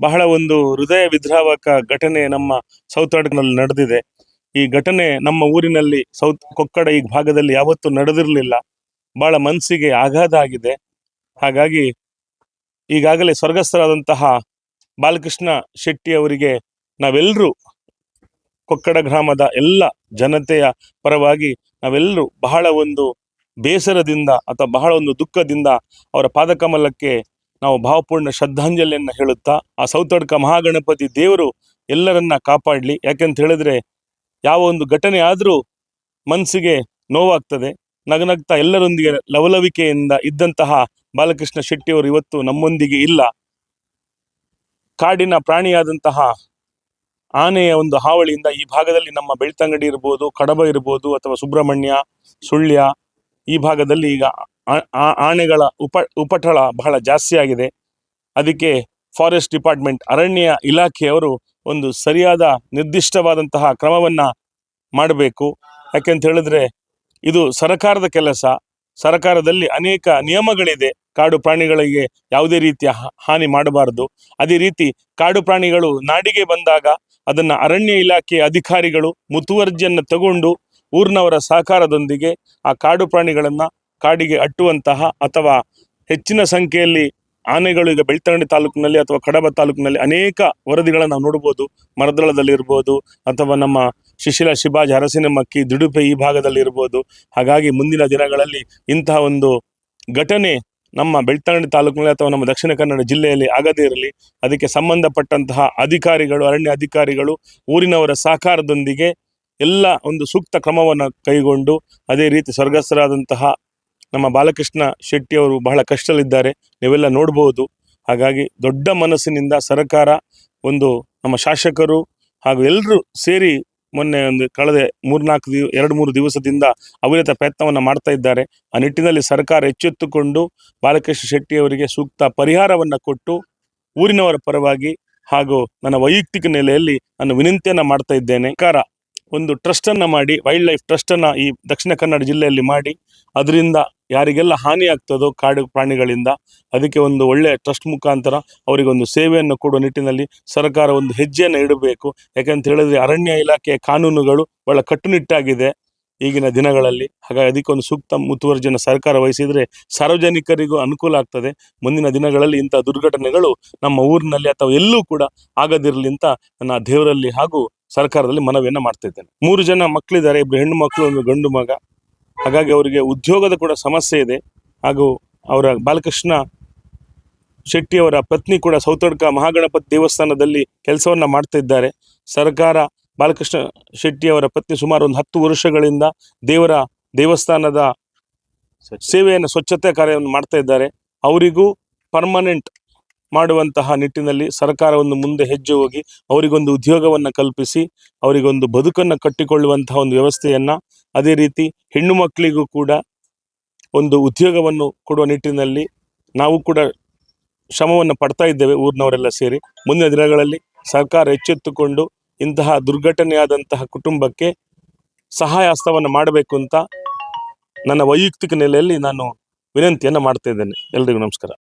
ಬಹಳ ಒಂದು ಹೃದಯ ವಿದ್ರಾವಕ ಘಟನೆ ನಮ್ಮ ಸೌತ್ನಲ್ಲಿ ನಡೆದಿದೆ. ಈ ಘಟನೆ ನಮ್ಮ ಊರಿನಲ್ಲಿ ಸೌತ್ ಕೊಕ್ಕಡ ಈ ಭಾಗದಲ್ಲಿ ಯಾವತ್ತೂ ನಡೆದಿರಲಿಲ್ಲ. ಬಹಳ ಮನಸ್ಸಿಗೆ ಆಘಾತ ಆಗಿದೆ. ಹಾಗಾಗಿ ಈಗಾಗಲೇ ಸ್ವರ್ಗಸ್ಥರಾದಂತಹ ಬಾಲಕೃಷ್ಣ ಶೆಟ್ಟಿ ಅವರಿಗೆ ನಾವೆಲ್ಲರೂ ಕೊಕ್ಕಡ ಗ್ರಾಮದ ಎಲ್ಲ ಜನತೆಯ ಪರವಾಗಿ ನಾವೆಲ್ಲರೂ ಬಹಳ ಒಂದು ಬೇಸರದಿಂದ ಅಥವಾ ಬಹಳ ಒಂದು ದುಃಖದಿಂದ ಅವರ ಪಾದಕಮಲಕ್ಕೆ ನಾವು ಭಾವಪೂರ್ಣ ಶ್ರದ್ಧಾಂಜಲಿಯನ್ನು ಹೇಳುತ್ತಾ, ಆ ಸೌತಡ್ಕ ಮಹಾಗಣಪತಿ ದೇವರು ಎಲ್ಲರನ್ನ ಕಾಪಾಡಲಿ. ಯಾಕೆಂತ ಹೇಳಿದ್ರೆ, ಯಾವ ಒಂದು ಘಟನೆ ಆದರೂ ಮನಸ್ಸಿಗೆ ನೋವಾಗ್ತದೆ. ನಗನಗ್ತಾ ಎಲ್ಲರೊಂದಿಗೆ ಲವಲವಿಕೆಯಿಂದ ಇದ್ದಂತಹ ಬಾಲಕೃಷ್ಣ ಶೆಟ್ಟಿಯವರು ಇವತ್ತು ನಮ್ಮೊಂದಿಗೆ ಇಲ್ಲ. ಕಾಡಿನ ಪ್ರಾಣಿಯಾದಂತಹ ಆನೆಯ ಒಂದು ಹಾವಳಿಯಿಂದ ಈ ಭಾಗದಲ್ಲಿ ನಮ್ಮ ಬೆಳ್ತಂಗಡಿ ಇರ್ಬೋದು, ಕಡಬ ಇರ್ಬೋದು ಅಥವಾ ಸುಬ್ರಹ್ಮಣ್ಯ, ಸುಳ್ಯ ಈ ಭಾಗದಲ್ಲಿ ಈಗ ಆನೆಗಳ ಉಪ, ಉಪಟಳ ಬಹಳ ಜಾಸ್ತಿ ಆಗಿದೆ. ಅದಕ್ಕೆ ಫಾರೆಸ್ಟ್ ಡಿಪಾರ್ಟ್ಮೆಂಟ್, ಅರಣ್ಯ ಇಲಾಖೆಯವರು ಒಂದು ಸರಿಯಾದ ನಿರ್ದಿಷ್ಟವಾದಂತಹ ಕ್ರಮವನ್ನ ಮಾಡಬೇಕು. ಯಾಕೆಂತ ಹೇಳಿದ್ರೆ, ಇದು ಸರಕಾರದ ಕೆಲಸ. ಸರಕಾರದಲ್ಲಿ ಅನೇಕ ನಿಯಮಗಳಿದೆ. ಕಾಡು ಪ್ರಾಣಿಗಳಿಗೆ ಯಾವುದೇ ರೀತಿಯ ಹಾನಿ ಮಾಡಬಾರದು. ಅದೇ ರೀತಿ ಕಾಡು ಪ್ರಾಣಿಗಳು ನಾಡಿಗೆ ಬಂದಾಗ ಅದನ್ನ ಅರಣ್ಯ ಇಲಾಖೆಯ ಅಧಿಕಾರಿಗಳು ಮುತುವರ್ಜಿಯನ್ನು ತಗೊಂಡು ಊರಿನವರ ಸಹಕಾರದೊಂದಿಗೆ ಆ ಕಾಡು ಪ್ರಾಣಿಗಳನ್ನ ಕಾಡಿಗೆ ಅಟ್ಟುವಂತಹ ಅಥವಾ ಹೆಚ್ಚಿನ ಸಂಖ್ಯೆಯಲ್ಲಿ ಆನೆಗಳು ಈಗ ಬೆಳ್ತಂಗಡಿ ತಾಲೂಕಿನಲ್ಲಿ ಅಥವಾ ಕಡಬ ತಾಲೂಕಿನಲ್ಲಿ ಅನೇಕ ವರದಿಗಳನ್ನು ನಾವು ನೋಡ್ಬೋದು. ಮರದಳದಲ್ಲಿ ಇರ್ಬೋದು ಅಥವಾ ನಮ್ಮ ಶಿಶಿಲ ಶಿಬಾಜ್ ಅರಸಿನಮಕ್ಕಿ ದಿಡುಪೆ ಈ ಭಾಗದಲ್ಲಿ ಇರ್ಬೋದು. ಹಾಗಾಗಿ ಮುಂದಿನ ದಿನಗಳಲ್ಲಿ ಇಂತಹ ಒಂದು ಘಟನೆ ನಮ್ಮ ಬೆಳ್ತಂಗಡಿ ತಾಲೂಕಿನಲ್ಲಿ ಅಥವಾ ನಮ್ಮ ದಕ್ಷಿಣ ಕನ್ನಡ ಜಿಲ್ಲೆಯಲ್ಲಿ ಆಗದೇ ಇರಲಿ, ಅದಕ್ಕೆ ಸಂಬಂಧಪಟ್ಟಂತಹ ಅಧಿಕಾರಿಗಳು, ಅರಣ್ಯ ಅಧಿಕಾರಿಗಳು, ಊರಿನವರ ಸಹಕಾರದೊಂದಿಗೆ ಎಲ್ಲ ಒಂದು ಸೂಕ್ತ ಕ್ರಮವನ್ನು ಕೈಗೊಂಡು, ಅದೇ ರೀತಿ ಸ್ವರ್ಗಸ್ಥರಾದಂತಹ ನಮ್ಮ ಬಾಲಕೃಷ್ಣ ಶೆಟ್ಟಿ ಅವರು ಬಹಳ ಕಷ್ಟದಲ್ಲಿದ್ದಾರೆ. ನೀವೆಲ್ಲ ನೋಡಬಹುದು ಹಾಗಾಗಿ ದೊಡ್ಡ ಮನಸ್ಸಿನಿಂದ ಸರ್ಕಾರ, ಒಂದು ನಮ್ಮ ಶಾಸಕರು ಹಾಗೂ ಎಲ್ಲರೂ ಸೇರಿ ಮೊನ್ನೆ ಒಂದು ಕಳೆದ ಮೂರ್ನಾಲ್ಕು ದಿವ, ಎರಡು ಮೂರು ದಿವಸದಿಂದ ಅವಿರತ ಪ್ರಯತ್ನವನ್ನು ಮಾಡ್ತಾ ಇದ್ದಾರೆ. ಆ ನಿಟ್ಟಿನಲ್ಲಿ ಸರ್ಕಾರ ಎಚ್ಚೆತ್ತುಕೊಂಡು ಬಾಲಕೃಷ್ಣ ಶೆಟ್ಟಿ ಅವರಿಗೆ ಸೂಕ್ತ ಪರಿಹಾರವನ್ನು ಕೊಟ್ಟು ಊರಿನವರ ಪರವಾಗಿ ಹಾಗೂ ನನ್ನ ವೈಯಕ್ತಿಕ ನೆಲೆಯಲ್ಲಿ ನಾನು ವಿನಂತಿಯನ್ನು ಮಾಡ್ತಾ ಇದ್ದೇನೆ. ಸರ್ಕಾರ ಒಂದು ಟ್ರಸ್ಟ್ ಅನ್ನ ಮಾಡಿ ವೈಲ್ಡ್ ಲೈಫ್ ಟ್ರಸ್ಟ್ ಅನ್ನ ಈ ದಕ್ಷಿಣ ಕನ್ನಡ ಜಿಲ್ಲೆಯಲ್ಲಿ ಮಾಡಿ, ಅದರಿಂದ ಯಾರಿಗೆಲ್ಲ ಹಾನಿ ಆಗ್ತದೋ ಕಾಡು ಪ್ರಾಣಿಗಳಿಂದ ಅದಕ್ಕೆ ಒಂದು ಒಳ್ಳೆಯ ಟ್ರಸ್ಟ್ ಮುಖಾಂತರ ಅವರಿಗೆ ಒಂದು ಸೇವೆಯನ್ನು ಕೊಡುವ ನಿಟ್ಟಿನಲ್ಲಿ ಸರ್ಕಾರ ಒಂದು ಹೆಜ್ಜೆಯನ್ನು ಇಡಬೇಕು. ಯಾಕಂತ ಹೇಳಿದ್ರೆ ಅರಣ್ಯ ಇಲಾಖೆಯ ಕಾನೂನುಗಳು ಬಹಳ ಕಟ್ಟುನಿಟ್ಟಾಗಿದೆ ಈಗಿನ ದಿನಗಳಲ್ಲಿ. ಹಾಗಾಗಿ ಅದಕ್ಕೊಂದು ಸೂಕ್ತ ಮುತುವರ್ಜಿಯನ್ನು ಸರ್ಕಾರ ವಹಿಸಿದ್ರೆ ಸಾರ್ವಜನಿಕರಿಗೂ ಅನುಕೂಲ ಆಗ್ತದೆ. ಮುಂದಿನ ದಿನಗಳಲ್ಲಿ ಇಂಥ ದುರ್ಘಟನೆಗಳು ನಮ್ಮ ಊರಿನಲ್ಲಿ ಅಥವಾ ಎಲ್ಲೂ ಕೂಡ ಆಗದಿರಲಿ ಅಂತ ನನ್ನ ದೇವರಲ್ಲಿ ಹಾಗೂ ಸರ್ಕಾರದಲ್ಲಿ ಮನವಿಯನ್ನ ಮಾಡ್ತಾ ಇದ್ದೇನೆ ಮೂರು ಜನ ಮಕ್ಕಳಿದ್ದಾರೆ ಇಬ್ರು ಹೆಣ್ಣು ಮಕ್ಕಳು ಒಂದು ಗಂಡು ಮಗ. ಹಾಗಾಗಿ ಅವರಿಗೆ ಉದ್ಯೋಗದ ಕೂಡ ಸಮಸ್ಯೆ ಇದೆ. ಹಾಗೂ ಅವರ ಬಾಲಕೃಷ್ಣ ಶೆಟ್ಟಿ ಅವರ ಪತ್ನಿ ಕೂಡ ಸೌತಡ್ಕ ಮಹಾಗಣಪತಿ ದೇವಸ್ಥಾನದಲ್ಲಿ ಕೆಲಸವನ್ನ ಮಾಡ್ತಾ ಇದ್ದಾರೆ ಸರ್ಕಾರ ಬಾಲಕೃಷ್ಣ ಶೆಟ್ಟಿ ಅವರ ಪತ್ನಿ ಸುಮಾರು ಒಂದು ಹತ್ತು ವರ್ಷಗಳಿಂದ ದೇವರ ದೇವಸ್ಥಾನದ ಸೇವೆಯನ್ನು ಸ್ವಚ್ಛತೆ ಕಾರ್ಯವನ್ನು ಮಾಡ್ತಾ ಇದ್ದಾರೆ. ಅವರಿಗೂ ಪರ್ಮನೆಂಟ್ ಮಾಡುವಂತಹ ನಿಟ್ಟಿನಲ್ಲಿ ಸರ್ಕಾರ ಒಂದು ಮುಂದೆ ಹೆಜ್ಜೆ ಹೋಗಿ ಅವರಿಗೊಂದು ಉದ್ಯೋಗವನ್ನು ಕಲ್ಪಿಸಿ, ಅವರಿಗೊಂದು ಬದುಕನ್ನು ಕಟ್ಟಿಕೊಳ್ಳುವಂತಹ ಒಂದು ವ್ಯವಸ್ಥೆಯನ್ನ ಅದೇ ರೀತಿ ಹೆಣ್ಣು ಮಕ್ಕಳಿಗೂ ಕೂಡ ಒಂದು ಉದ್ಯೋಗವನ್ನು ಕೊಡುವ ನಿಟ್ಟಿನಲ್ಲಿ ನಾವು ಕೂಡ ಶ್ರಮವನ್ನು ಪಡ್ತಾ ಇದ್ದೇವೆ ಊರಿನವರೆಲ್ಲ ಸೇರಿ. ಮುಂದಿನ ದಿನಗಳಲ್ಲಿ ಸರ್ಕಾರ ಎಚ್ಚೆತ್ತುಕೊಂಡು ಇಂತಹ ದುರ್ಘಟನೆಯಾದಂತಹ ಕುಟುಂಬಕ್ಕೆ ಸಹಾಯ ಹಸ್ತವನ್ನು ಮಾಡಬೇಕು ಅಂತ ನನ್ನ ವೈಯಕ್ತಿಕ ನೆಲೆಯಲ್ಲಿ ನಾನು ವಿನಂತಿಯನ್ನು ಮಾಡ್ತಾ ಇದ್ದೇನೆ. ಎಲ್ರಿಗೂ ನಮಸ್ಕಾರ.